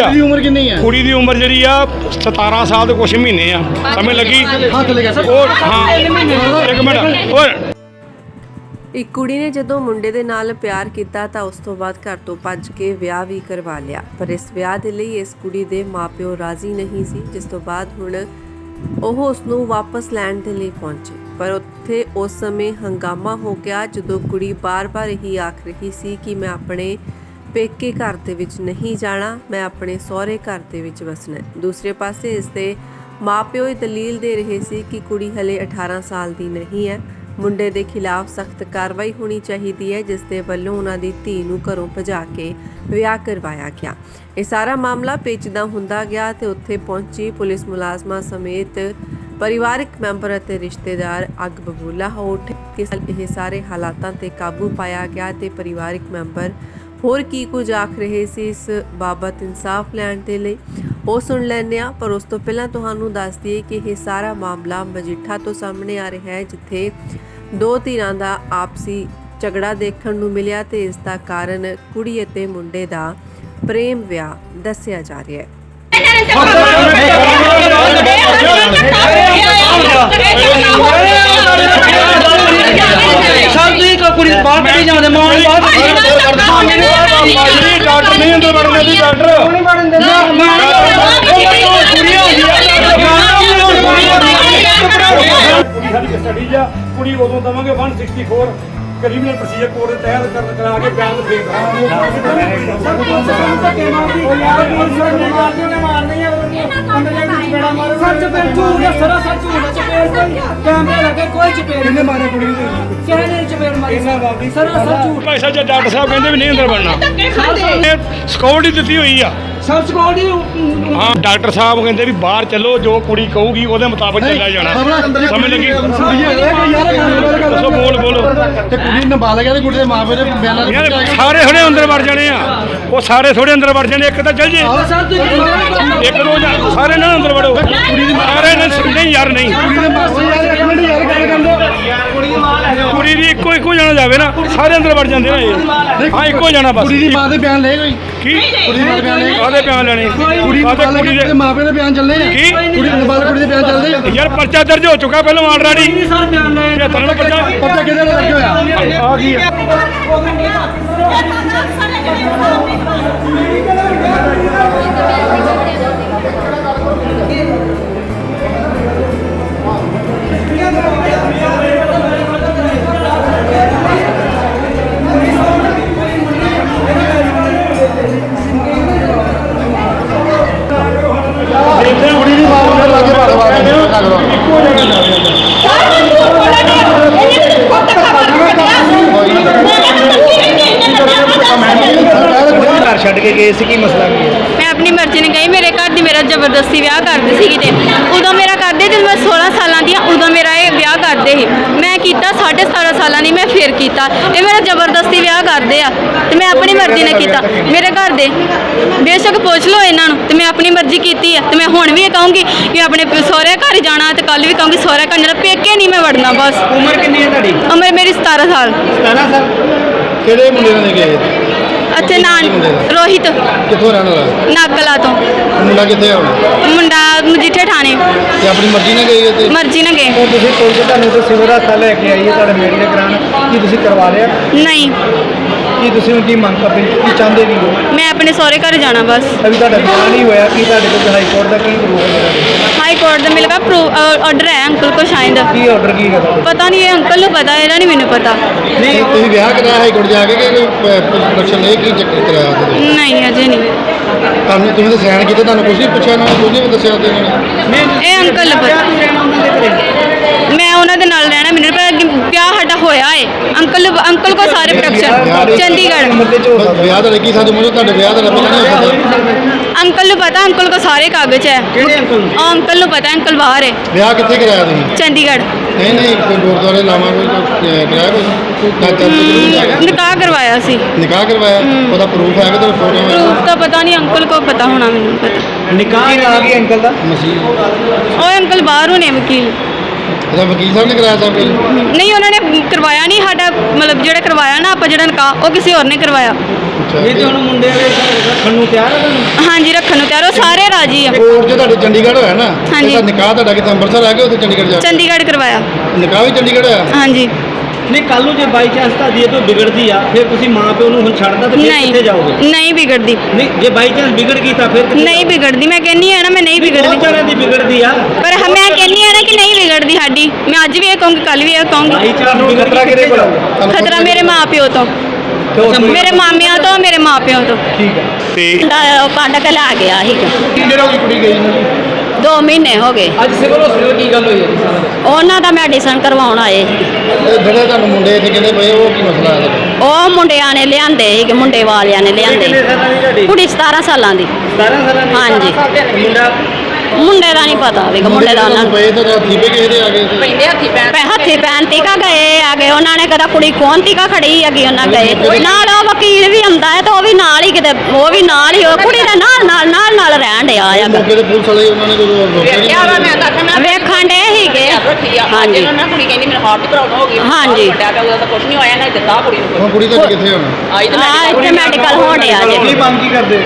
ਆ। ਦੀ ਉਮਰ ਕਿੰਨੀ ਹੈ ਕੁੜੀ ਦੀ ਉਮਰ ਜਿਹੜੀ ਆ 17 ਸਾਲ ਤੇ ਕੁਛ ਮਹੀਨੇ ਆ। ਸਮਝ ਲੱਗੀ। ਹੱਥ ਲੈ ਗਿਆ ਉਹ ਹਾਂ। ਇੱਕ ਮਿੰਟ। ਓਏ। ਇੱਕ ਕੁੜੀ ਨੇ ਜਦੋਂ ਮੁੰਡੇ ਦੇ ਨਾਲ ਪਿਆਰ ਕੀਤਾ ਤਾਂ ਉਸ ਤੋਂ ਬਾਅਦ ਘਰ ਤੋਂ ਭੱਜ ਕੇ ਵਿਆਹ ਵੀ ਕਰਵਾ ਲਿਆ। ਪਰ ਇਸ ਵਿਆਹ ਦੇ ਲਈ ਇਸ ਕੁੜੀ ਦੇ ਮਾਪਿਓ ਰਾਜ਼ੀ ਨਹੀਂ ਸੀ ਜਿਸ ਤੋਂ ਬਾਅਦ ਹੁਣ ਉਹ ਉਸ ਨੂੰ ਵਾਪਸ ਲੈਣ ਦੇ ਲਈ ਪਹੁੰਚੇ। ਪਰ ਉੱਥੇ ਉਸ ਸਮੇਂ ਹੰਗਾਮਾ ਹੋ ਗਿਆ ਜਦੋਂ ਕੁੜੀ ਬਾਰ-ਬਾਰ ਇਹੀ ਆਖ ਰਹੀ ਸੀ ਕਿ ਮੈਂ ਆਪਣੇ ਪੇਕੇ ਘਰ ਦੇ ਵਿੱਚ ਨਹੀਂ ਜਾਣਾ, ਮੈਂ ਆਪਣੇ ਸਹੁਰੇ ਘਰ ਦੇ ਵਿੱਚ ਵਸਣਾ ਦੂਸਰੇ ਪਾਸੇ ਇਸ ਦੇ ਮਾਪਿਓ ਇਹ ਦਲੀਲ ਦੇ ਰਹੇ ਸੀ ਕਿ ਕੁੜੀ ਹਲੇ 18 ਸਾਲ ਦੀ ਨਹੀਂ ਹੈ। ਮੁੰਡੇ ਦੇ ਖਿਲਾਫ ਸਖਤ ਕਾਰਵਾਈ ਹੋਣੀ ਚਾਹੀਦੀ ਹੈ, ਜਿਸ ਦੇ ਵੱਲੋਂ ਉਹਨਾਂ ਦੀ ਧੀ ਨੂੰ ਘਰੋਂ ਭਜਾ ਕੇ ਵਿਆਹ ਕਰਵਾਇਆ ਗਿਆ। ਇਹ ਸਾਰਾ ਮਾਮਲਾ ਪੇਚੀਦਾ ਹੁੰਦਾ ਗਿਆ ਤੇ ਉੱਥੇ ਪਹੁੰਚੀ ਪੁਲਿਸ ਮੁਲਾਜ਼ਮਾਂ ਸਮੇਤ ਪਰਿਵਾਰਕ ਮੈਂਬਰ ਅਤੇ ਰਿਸ਼ਤੇਦਾਰ ਅੱਗ ਬਬੂਲਾ ਹੋ ਉੱਠੇ ਕਿ ਇਹ ਸਾਰੇ ਹਾਲਾਤਾਂ ਤੇ ਕਾਬੂ ਪਾਇਆ ਗਿਆ ਤੇ ਪਰਿਵਾਰਕ ਮੈਂਬਰ ਹੋਰ ਕੀ ਕੁਝ ਆਖ ਰਹੇ ਸੀ ਇਸ ਬਾਬਤ ਇਨਸਾਫ ਲੈਣ ਦੇ ਲਈ? ਉਹ ਸੁਣ ਲੈਂਦੇ ਆ ਪਰ ਉਸ ਤੋਂ ਪਹਿਲਾਂ ਤੁਹਾਨੂੰ ਦੱਸ ਦਈਏ ਕਿ ਇਹ ਸਾਰਾ ਮਾਮਲਾ ਮਜੀਠਾ ਤੋਂ ਸਾਹਮਣੇ ਆ ਰਿਹਾ ਹੈ, ਜਿੱਥੇ ਦੋ ਧਿਰਾਂ ਦਾ ਆਪਸੀ ਝਗੜਾ ਦੇਖਣ ਨੂੰ ਮਿਲਿਆ ਤੇ ਇਸ ਦਾ ਕਾਰਨ ਕੁੜੀ ਅਤੇ ਮੁੰਡੇ ਦਾ ਪ੍ਰੇਮ ਵਿਆਹ ਦੱਸਿਆ ਜਾ ਰਿਹਾ ਹੈ। ਸਭ ਤੁਸੀਂ ਕੁੜੀ ਬਾਹਰ ਕੱਢੀ ਜਾਂਦੇ ਮਾਂ ਬਾਹਰ ਜਿਹੜੀ ਡਾਕਟਰ ਨਹੀਂ ਅੰਦਰ ਵੜਨ ਦੀ ਡਾਕਟਰ ਨਹੀਂ ਵੜਨ ਦਿੰਦਾ ਕੁੜੀ ਸਾਡੀ ਸਟੱਡੀ ਆ ਕੁੜੀ ਉਦੋਂ ਦਵਾਂਗੇ 164 ਕ੍ਰਿਮੀਨਲ ਪ੍ਰੋਸੀਜਰ ਕੋਡ ਦੇ ਤਹਿਤ ਕਰਨ ਕਰਾ ਕੇ ਬਿਆਨ ਦੇ ਸੱਚ ਪੇ ਝੂਠ ਹੈ ਸਾਰਾ ਸੱਚ ਝੂਠ ਹੈ ਚਪੇੜ ਕੋਈ ਕੈਮਰੇ ਲੱਗੇ ਕੋਈ ਚਪੇੜ ਕਿੰਨੇ ਮਾਰਿਆ ਕੁੜੀ ਨੂੰ ਕਿਸੇ ਨੇ ਚਪੇੜ ਮਾਰੀ। ਸਾਰਾ ਸੱਚ ਝੂਠ। ਭਾਈ ਸਾਹਿਬ ਜੀ ਡਾਕਟਰ ਸਾਹਿਬ ਕਹਿੰਦੇ ਵੀ ਨਹੀਂ ਅੰਦਰ ਵੜਨਾ ਸਿਕਿਉਰਿਟੀ ਦਿੱਤੀ ਹੋਈ ਆ। ਸਭ ਸਿਕਿਉਰਿਟੀ ਹਾਂ ਡਾਕਟਰ ਸਾਹਿਬ ਕਹਿੰਦੇ ਵੀ ਬਾਹਰ ਚੱਲੋ ਜੋ ਕੁੜੀ ਕਹੂਗੀ ਉਹਦੇ ਮੁਤਾਬਕ ਚੱਲਿਆ ਜਾਣਾ। ਸਮਝ ਲੱਗੀ। ਦੱਸੋ ਬੋਲ ਬੋਲ। ਤੇ ਕੁੜੀ ਨਾਬਾਲਗ ਹੈ ਤੇ ਕੁੜੀ ਦੇ ਮਾਪੇ ਦੇ ਬਿਆਨਾਂ ਦੇ ਸਾਰੇ ਥੋੜੇ ਅੰਦਰ ਵੜ ਜਾਣੇ ਆ। ਉਹ ਸਾਰੇ ਥੋੜੇ ਅੰਦਰ ਵੜ ਜਾਣੇ ਇੱਕ ਤਾਂ ਚੱਲ ਜੇ। ਇੱਕ ਦੋ ਜਾਂ ਸਾਰੇ ਨਾ ਅੰਦਰ ਵੜੋ। ਸਾਰੇ ਨੇ ਨਹੀਂ ਯਾਰ ਨਹੀਂ। ਕੁੜੀ ਦੇ ਮਾਪੇ ਯਾਰ ਇੱਕ ਮਿੰਟ ਯਾਰ ਗੱਲ ਕੁੜੀ ਦੀ ਇੱਕੋ ਇੱਕੋ ਜਾਣਾ ਜਾਵੇ ਨਾ ਸਾਰੇ ਅੰਦਰ ਵੜ ਜਾਂਦੇ ਨੇ ਇਹ। ਹਾਂ ਇੱਕੋ ਜਾਣਾ ਬਸ। ਕੁੜੀ ਦੀ ਮਾਂ ਦੇ ਬਿਆਨ ਲੈ ਕੋਈ? ਕੀ? ਕੁੜੀ ਦੀ ਦੇ ਬਿਆਨ ਲੈ ਕਾਹਦੇ ਬਿਆਨ ਲੈਣੇ? ਕੁੜੀ ਨਾਬਾਲਗ ਕੁੜੀ ਦੇ ਦੇ ਮਾਪੇ ਦੇ ਬਿਆਨ ਚੱਲਦੇ ਨੇ ਕੀ? ਕੁੜੀ ਨਾਬਾਲਗ ਕੁੜੀ ਦੇ ਬਿਆਨ ਚੱਲਦੇ ਆ? ਯਾਰ ਪਰਚਾ ਦਰਜ ਹੋ ਚੁੱਕਾ ਪਹਿਲਾਂ ਆਲਰੇਡੀ ਸਰ ਬਿਆਨ ਲੈ ਇਹ ਤਰ੍ਹਾਂ ਦਾ ਪਰਚਾ ਪਤਾ ਕਿਹਦੇ ਨਾਲ ਲੱਗੇ ਹੋਇਆ? ਆ ਗਈ ਆ। ਕੁੜੀ ਗਏ ਸੀ ਕੀ ਮਸਲਾ ਕੀ ਹੈ? ਮੈਂ ਆਪਣੀ ਮਰਜ਼ੀ ਨਾਲ ਗਈ ਮੇਰੇ ਘਰ ਦੀ ਮੇਰਾ ਜ਼ਬਰਦਸਤੀ ਵਿਆਹ ਕਰਦੇ ਸੀਗੇ ਤੇ ਉਦੋਂ ਮੇਰਾ ਕਰਦੇ ਜਦੋਂ ਮੈਂ 16 ਸਾਲਾਂ ਦੀ ਹਾਂ ਉਦੋਂ ਮੇਰਾ ਇਹ ਵਿਆਹ ਕਰਦੇ ਸੀ। ਮੈਂ ਕੀਤਾ 17.5 ਸਾਲਾਂ ਦੀ ਮੈਂ ਫਿਰ ਕੀਤਾ। ਇਹ ਮੇਰਾ ਜ਼ਬਰਦਸਤੀ ਵਿਆਹ ਕਰਦੇ ਆ ਤੇ ਮੈਂ ਆਪਣੀ ਮਰਜ਼ੀ ਨਾਲ ਕੀਤਾ। ਮੇਰੇ ਘਰ ਦੇ ਬੇਸ਼ੱਕ ਪੁੱਛ ਲਓ ਇਹਨਾਂ ਨੂੰ ਤੇ ਮੈਂ ਆਪਣੀ ਮਰਜ਼ੀ ਕੀਤੀ ਆ। ਤੇ ਮੈਂ ਹੁਣ ਵੀ ਇਹ ਕਹੂੰਗੀ ਕਿ ਆਪਣੇ ਪ- ਸਹੁਰੇ ਘਰ ਹੀ ਜਾਣਾ ਤੇ ਕੱਲ ਵੀ ਕਹੂੰਗੀ ਸਹੁਰੇ ਘਰ ਜਾਣਾ ਪੇਕੇ ਨਹੀਂ ਮੈਂ ਵੜਨਾ ਬਸ। ਉਮਰ ਕਿੰਨੀ ਹੈ ਤੁਹਾਡੀ? ਉਮਰ ਮੇਰੀ 17 ਸਾਲ। 17 ਸਾਲ? ਕਿਹੜੇ ਮੁੰਡੇ ਨਾਲ ਗਏ? ਅੱਛੇ ਨਾਂ ਰੋਹਿਤ। ਕਿੱਥੋਂ ਰਹਿਣ ਵਾਲਾ? ਨਾਗਲਾ ਤੋਂ। ਮੁੰਡਾ ਕਿੱਥੇ ਆ ਹੁਣ? ਮੁੰਡਾ ਮਜੀਠੇ ਠਾਣੇ ਤੇ ਆਪਣੀ ਮਰਜ਼ੀ ਨਾਲ ਗਏ ਤੇ ਮਰਜ਼ੀ ਨਾਲ ਗਏ। ਤੁਸੀਂ ਪੁਲਿਸ ਤੁਹਾਨੂੰ ਤੇ ਸਿਵਲ ਹਸਪਤਾਲ ਲੈ ਕੇ ਆਈ ਹੈ ਤੁਹਾਡੇ ਮੇਡੀਕਲ ਕਰਾਉਣ ਕੀ ਤੁਸੀਂ ਕਰਵਾ ਲਿਆ? ਨਹੀਂ। ਕੀ ਤੁਸੀਂ ਹੁਣ ਕੀ ਮੰਗ ਕਰਦੇ? ਕੀ ਚਾਹੁੰਦੇ ਵੀ ਹੋ ਮੈਂ ਆਪਣੇ ਸਹੁਰੇ ਘਰ ਜਾਣਾ ਬਸ। ਅਭੀ ਤੁਹਾਡਾ ਬਿਆਨ ਨਹੀਂ ਹੋਇਆ ਕੀ ਤੁਹਾਡੇ ਕੋਲ ਹਾਈ ਕੋਰਟ ਦਾ ਕੀ ਪ੍ਰੂਫ ਹੈ। ਕੋਰਟ ਦਾ ਮੇਰੇ ਕੋਲ ਆਰਡਰ ਹੈ ਅੰਕਲ ਕੋ ਸ਼ਾਇਦ। ਕੀ ਆਰਡਰ ਕੀ ਹੈ ਤੁਹਾਡਾ? ਪਤਾ ਨਹੀਂ ਇਹ ਅੰਕਲ ਨੂੰ ਪਤਾ ਇਹਦਾ ਨਹੀਂ ਮੈਨੂੰ ਪਤਾ। ਨਹੀਂ ਤੁਸੀਂ ਵਿਆਹ ਕਰਾਇਆ ਹਾਈ ਕੋਰਟ ਜਾ ਕੇ ਕਿ ਕੋਈ ਨਹੀਂ ਕੀ ਚੱਕਰ ਕਰਾਇਆ ਉਹਦੇ ਨਹੀਂ ਅਜੇ ਨਹੀਂ। ਤੁਹਾਨੂੰ ਤੁਸੀਂ ਤਾਂ ਸੈਨ ਕੀਤੇ ਤੁਹਾਨੂੰ ਕੁਝ ਨਹੀਂ ਪੁੱਛਿਆ ਨਾ ਕੁਝ ਨਹੀਂ ਦੱਸਿਆ ਉਹਦੇ ਨੇ ਇਹ ਅੰਕਲ ਨੂੰ ਪਤਾ। ਮੈਂ ਉਹਨਾਂ ਦੇ ਨਾਲ ਰਹਿਣਾ ਮੈਨੂੰ ਨੀ ਪਤਾ ਕਿ ਵਿਆਹ ਸਾਡਾ ਹੋਇਆ ਏ। ਅੰਕਲ ਨੂੰ- ਅੰਕਲ ਕੋ ਸਾਰੇ ਪ੍ਰੋਡਕਸ਼ਨ ਚੰਡੀਗੜ੍ਹ। ਵਿਆਹ ਦਾ ਲੱਗੀ ਸਾਡੇ ਮੂੰਹ ਤੁਹਾਡੇ ਵਿਆਹ ਦਾ ਰੱਬ ਨਹੀਂ ਹੋ ਸਕਦਾ ਅੰਕਲ ਨੂੰ ਪਤਾ ਅੰਕਲ ਕੋ ਸਾਰੇ ਕਾਗਜ਼ ਹੈ। ਕਿਹੜੇ ਅੰਕਲ ਨੂੰ? ਅੰਕਲ ਨੂੰ ਪਤਾ ਅੰਕਲ ਬਾਹਰ ਹੈ ਵਿਆਹ ਕਿੱਥੇ ਕਰਾਇਆ ਤੁਸੀਂ? ਚੰਡੀਗੜ੍ਹ। ਨਹੀਂ ਨਹੀਂ ਕੋਈ ਗੁਰਦੁਆਰੇ ਲਾਵਾਂ ਕੋਈ ਕਰਾਇਆ ਕੋਈ? ਨਾ ਨਿਕਾਹ ਕਰਵਾਇਆ ਸੀ। ਨਿਕਾਹ ਕਰਵਾਇਆ? ਉਹਦਾ ਪ੍ਰੂਫ ਹੈ ਕਿ ਤੁਹਾਡੇ ਫੋਟੋ ਪ੍ਰੂਫ ਤਾਂ ਪਤਾ ਨਹੀਂ ਅੰਕਲ ਕੋ ਪਤਾ ਹੋਣਾ ਮੈਨੂੰ ਨੀ ਪਤਾ। ਨਿਕਾਹ ਆ ਗਈ ਅੰਕਲ ਦਾ? ਮਸੀਹ। ਉਹ ਅੰਕਲ ਬਾਹਰ ਹੋਣੇ ਵਕੀਲ। ਇਹਦਾ ਵਕੀਲ ਸਾਹਿਬ ਨੇ ਕਰਾਇਆ ਕੁਝ ਨਹੀਂ ਉਹਨਾਂ ਨੇ ਕਰਵਾਇਆ ਨਹੀਂ ਸਾਡਾ ਮਤਲਬ ਜਿਹੜਾ ਕਰਵਾਇਆ ਨਾ ਆਪਾਂ ਜਿਹੜਾ ਨਿਕਾਹ ਉਹ ਕਿਸੇ ਹੋਰ ਨੇ ਕਰਵਾਇਆ। ਇਹ ਤੇ ਹੁਣ ਮੁੰਡੇ ਵਾਲੇ ਰੱਖਣ ਨੂੰ ਤਿਆਰ ਹੈ ਤੁਹਾਨੂੰ? ਹਾਂਜੀ ਰੱਖਣ ਨੂੰ ਤਿਆਰ ਉਹ ਸਾਰੇ ਰਾਜੀ ਆ। ਕੋਰਟ 'ਚ ਤੁਹਾਡੇ ਚੰਡੀਗੜ੍ਹ ਹੋਇਆ ਨਾ ਹਾਂਜੀ। ਇਹਦਾ ਨਿਕਾਹ ਤੁਹਾਡਾ ਕਿਤੇ ਅੰਮ੍ਰਿਤਸਰ ਆ ਗਿਆ ਉੱਥੇ ਚੰਡੀਗੜ੍ਹ ਜਾ ਕੇ? ਚੰਡੀਗੜ੍ਹ ਕਰਵਾਇਆ। ਨਿਕਾਹ ਵੀ ਚੰਡੀਗੜ੍ਹ ਹੋਇਆ ਹਾਂਜੀ। ਨਹੀਂ ਕੱਲ ਨੂੰ ਜੇ ਬਾਈ ਚਾਂਸ ਤੁਹਾਡੀ ਇਹ ਤੋਂ ਵਿਗੜਦੀ ਆ ਫਿਰ ਤੁਸੀਂ ਮਾਂ ਪਿਓ ਨੂੰ ਹੁਣ ਛੱਡਦਾ ਤੇ ਫਿਰ ਕਿੱਥੇ ਜਾਓਗੇ? ਨਹੀਂ ਨਹੀਂ ਵਿਗੜਦੀ। ਨਹੀਂ ਜੇ ਬਾਈ ਚਾਂਸ ਵਿਗੜ ਗਈ ਤਾਂ ਫਿਰ ਕਿੱਥੇ ਨਹੀਂ ਵਿਗੜਦੀ ਮੈਂ ਕਹਿੰਨੀ ਆ ਨਾ ਮੈਂ ਨਹੀਂ ਵਿਗੜਦੀ। ਵਿਗੜਦੀ ਦੀ ਵਿਗੜਦੀ ਆ। ਪਰ ਹਾਂ ਆ ਕਿ ਨਹੀਂ ਵਿਗੜਦੀ ਸਾਡੀ? ਮੈਂ ਅੱਜ ਵੀ ਇਹ ਕਹੂੰਗੀ ਕੱਲ ਵੀ ਇਹ ਕਹੂੰਗੀ। ਖਤਰਾ ਕਿਹਦੇ ਕੋਲ? ਮੇਰੇ ਮਾਪਿਓ ਤੋਂ। ਮੇਰੇ ਮਾਮਿਆਂ ਤੋਂ ਮੇਰੇ ਮਾਪਿਆਂ ਤੋਂ। ਠੀਕ ਹੈ। ਤੇ ਕੱਢ ਕੇ ਲੈ ਗਿਆ ਸੀ। ਕੀ ਜਿਹੜਾ ਉਹਦੀ ਕੁੜੀ ਗਈ ਨਾ? ਦੋ ਮਹੀਨੇ ਹੋ ਗਏ। ਅੱਜ ਸਿਵਲ ਹਸਪੀਟਲ ਕੀ ਗੱਲ ਹੋਈ ਹੈ? ਜੀ ਉਹਨਾਂ ਦਾ ਮੈਡੀਸਨ ਕਰਵਾਉਣ ਆਏ ਸੀ। ਇਹ ਜਿਹੜੇ ਤੁਹਾਨੂੰ ਮੁੰਡੇ ਇੱਥੇ ਕਹਿੰਦੇ ਪਏ ਉਹ ਕੀ ਮਸਲਾ ਹੈ? ਉਹ ਮੁੰਡਿਆਂ ਨੇ ਲਿਆਂਦੇ ਸੀ ਮੁੰਡੇ ਵਾਲਿਆਂ ਨੇ ਕਿੰਨੇ ਲਿਆਂਦੇ ਕੁੜੀ 17 ਸਾਲਾਂ ਦੀ। 17 ਸਾਲਾਂ ਦੀ? ਹਾਂਜੀ। ਮੁੰਡਾ ਮੁੰਡੇ ਦਾ ਨਹੀਂ ਪਤਾ ਵੀ ਮੁੰਡੇ ਦਾ ਉਹਨਾਂ ਨੂੰ। ਪਏ ਤੇ ਰਾਤੀ ਪਏ ਕਿਸੇ ਦੇ ਆ ਗਏ ਸੀ? ਪੈ ਹੱਥੀ ਪੈਣ ਤੀਕਾ ਗਏ ਆਗੇ ਉਹਨਾਂ ਨੇ ਕਦਾ ਕੁੜੀ ਕੌਣ ਤੀਕਾ ਖੜੀ ਹੈਗੀ ਉਹਨਾਂ ਗਏ। ਨਾਲ ਉਹ ਵਕੀਲ ਵੀ ਆਉਂਦਾ ਹੈ ਤੇ ਉਹ ਵੀ ਨਾਲ ਹੀ ਕਿਤੇ ਉਹ ਵੀ ਨਾਲ ਹੀ ਉਹ ਕੁੜੀ ਦੇ ਨਾਲ ਨਾਲ ਨਾਲ ਨਾਲ ਰਹਿਣ ਡਿਆ ਹੈਗਾ। ਮੌਕੇ ਤੇ ਪੁਲਿਸ ਵਾਲੇ ਉਹਨਾਂ ਨੇ ਜਦੋਂ ਰੋਕਿਆ ਨਹੀਂ ਵੇਖਣ ਦੇ ਹੀਗੇ ਹਾਂਜੀ। ਮੈਂ ਕੁੜੀ ਕਹਿੰਦੀ ਮੈਨੂੰ ਹਾਰਟ ਦੀ ਪ੍ਰੋਬਲਮ ਹੋ ਗਈ ਹਾਂਜੀ। ਵੱਡਾ ਪਿਆ ਉਹਦਾ ਤਾਂ ਕੁਝ ਨਹੀਂ ਹੋਇਆ ਨਾ ਦਿੱਤਾ ਕੁੜੀ ਨੂੰ ਹੁਣ ਕੁੜੀ ਤਾਂ ਕਿੱਥੇ ਹੋਣਾ? ਆਈ ਤਾਂ ਆ ਮੈਂ ਮੈਡੀਕਲ ਹੋਣ ਡਿਆ ਜੇ। ਕੀ ਮੰਗ ਕੀ ਕਰਦੇ?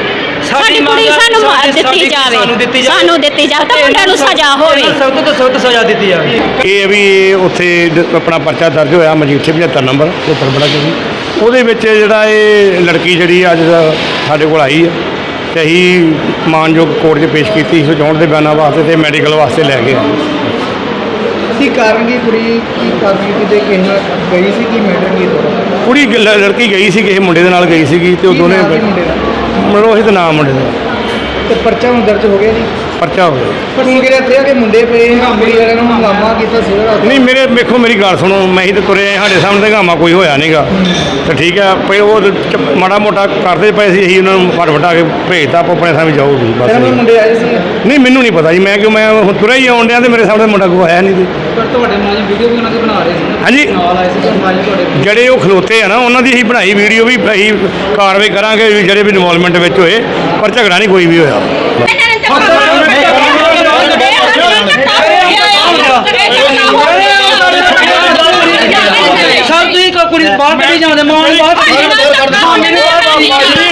ਸਾਡੀ ਕੁੜੀ ਸਾਨੂੰ ਮਾਰ ਦਿੱਤੀ ਜਾਵੇ। ਸਾਨੂੰ ਦਿੱਤੀ ਜਾਵੇ। ਸਾਨੂੰ ਦਿੱਤੀ ਜਾਵੇ ਤਾਂ ਮੁੰਡਿਆਂ ਨੂੰ ਸਜ਼ਾ ਹੋਵੇ। ਸਖਤ ਤੋਂ ਸਖਤ ਸਜ਼ਾ ਦਿੱਤੀ ਜਾਵੇ। ਇਹ ਹੈ ਵੀ ਉੱਥੇ ਆਪਣਾ ਪਰਚਾ ਦਰਜ ਹੋਇਆ ਮਜੀਠੇ 75 ਨੰਬਰ 75 ਬੜਾ ਜੀ। ਉਹਦੇ ਵਿੱਚ ਜਿਹੜਾ ਇਹ ਲੜਕੀ ਜਿਹੜੀ ਅੱਜ ਸਾਡੇ ਕੋਲ ਆਈ ਹੈ ਤੇ ਅਸੀਂ ਮਾਨਯੋਗ ਕੋਰਟ 'ਚ ਪੇਸ਼ ਕੀਤੀ ਸੀ ਚੋਣ ਦੇ ਬਿਆਨਾਂ ਵਾਸਤੇ ਤੇ ਮੈਡੀਕਲ ਵਾਸਤੇ ਲੈ ਗਏ ਕੀ ਕਾਰਨ ਕੀ ਕੁੜੀ ਕੀ ਕਾਰਨ ਕੀ ਤੇ ਕਿਸੇ ਨਾਲ ਗਈ ਸੀ ਕੀ ਮੈਟਰ ਕੀ ਤੋੜਾ ਕੁੜੀ ਲੜਕੀ ਗਈ ਸੀ ਕਿਸੇ ਮੁੰਡੇ ਦੇ ਨਾਲ ਗਈ ਸੀਗੀ ਤੇ ਉਹ ਕੀ ਦੋਨੇ ਮੁੰਡੇ ਦਾ ਮਨੋਹਿਤ ਨਾਮ ਮੁੰਡੇ ਦਾ। ਤੇ ਪਰਚਾ ਹੁਣ ਦਰਜ ਹੋ ਗਿਆ ਜੀ? ਪਰਚਾ ਹੋ ਗਿਆ। ਹੁਣ ਕਿਹੜੇ ਇੱਥੇ ਆ ਕਿ ਮੁੰਡੇ ਪਏ ਕੁੜੀ ਵਾਲਿਆਂ ਨੂੰ ਹੰਗਾਮਾ ਕੀਤਾ ਸਿਵਲ ਹਸਪਤਾਲ ਨਹੀਂ ਮੇਰੇ ਵੇਖੋ ਮੇਰੀ ਗੱਲ ਸੁਣੋ ਮੈਂ ਹੀ ਤੇ ਤੁਰੇ ਆਏ, ਸਾਡੇ ਸਾਹਮਣੇ ਹੰਗਾਮਾ ਕੋਈ ਹੋਇਆ ਨਹੀਂਗਾ ਤੇ ਠੀਕ ਹੈ ਪਏ ਉਹ ਤੇ ਚ- ਮਾੜਾ ਮੋਟਾ ਕਰਦੇ ਪਏ ਸੀ ਅਸੀਂ ਉਹਨਾਂ ਨੂੰ ਫੜ ਫਟਾ ਕੇ ਭੇਜਤਾ ਆਪੋ ਆਪਣੇ ਸਾਹਮਣੇ ਜਾਓ ਜੀ। ਬਸ ਮੁੰਡੇ ਆਏ ਸੀ ਨਹੀਂ ਮੈਨੂੰ ਨਹੀਂ ਪਤਾ ਜੀ ਮੈਂ ਕਿਉਂ ਮੈਂ ਹੁਣ ਤੁਰਿਆ ਹੀ ਆਉਣ ਡਿਆ ਤੇ ਮੇਰੇ ਸਾਹਮਣੇ ਮੁੰਡਾ ਕੋਈ ਆਇਆ ਨਹੀਂ ਜੀ। ਪਰ ਤੁਹਾਡੇ ਨਾਲ ਵੀਡੀਓ ਵੀ ਉਹਨਾਂ ਦੇ ਬਣਾ ਰਹੇ ਸੀ ਹਾਂਜੀ। ਜਿਹੜੇ ਉਹ ਖਲੋਤੇ ਆ ਨਾ ਉਹਨਾਂ ਦੀ ਅਸੀਂ ਬਣਾਈ ਵੀਡੀਓ ਵੀ ਅਸੀਂ ਕਾਰਵਾਈ ਕਰਾਂਗੇ ਵੀ ਜਿਹੜੇ ਵੀ ਇਨਵੋਲਵਮੈਂਟ ਵਿੱਚ ਹੋਏ ਪਰ ਝਗੜਾ ਨਹੀਂ ਕੋਈ ਵੀ ਹੋਇਆ। ਸਭ ਤੁਸੀਂ ਕੋ ਕੁੜੀ ਬਾਹਰ ਕੱਢੀ ਜਾਂਦੇ ਮਾਂ ਨੂੰ ਬਾਹਰ ਕੱਢੀ ਜਾਂਦੇ।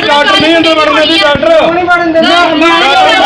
ਡਾਕਟਰ ਨਹੀਂ ਅੰਦਰ ਵੜਨ ਦੇ ਡਾਕਟਰ ਮਾਂ ਨੂੰ ਬਾਹਰ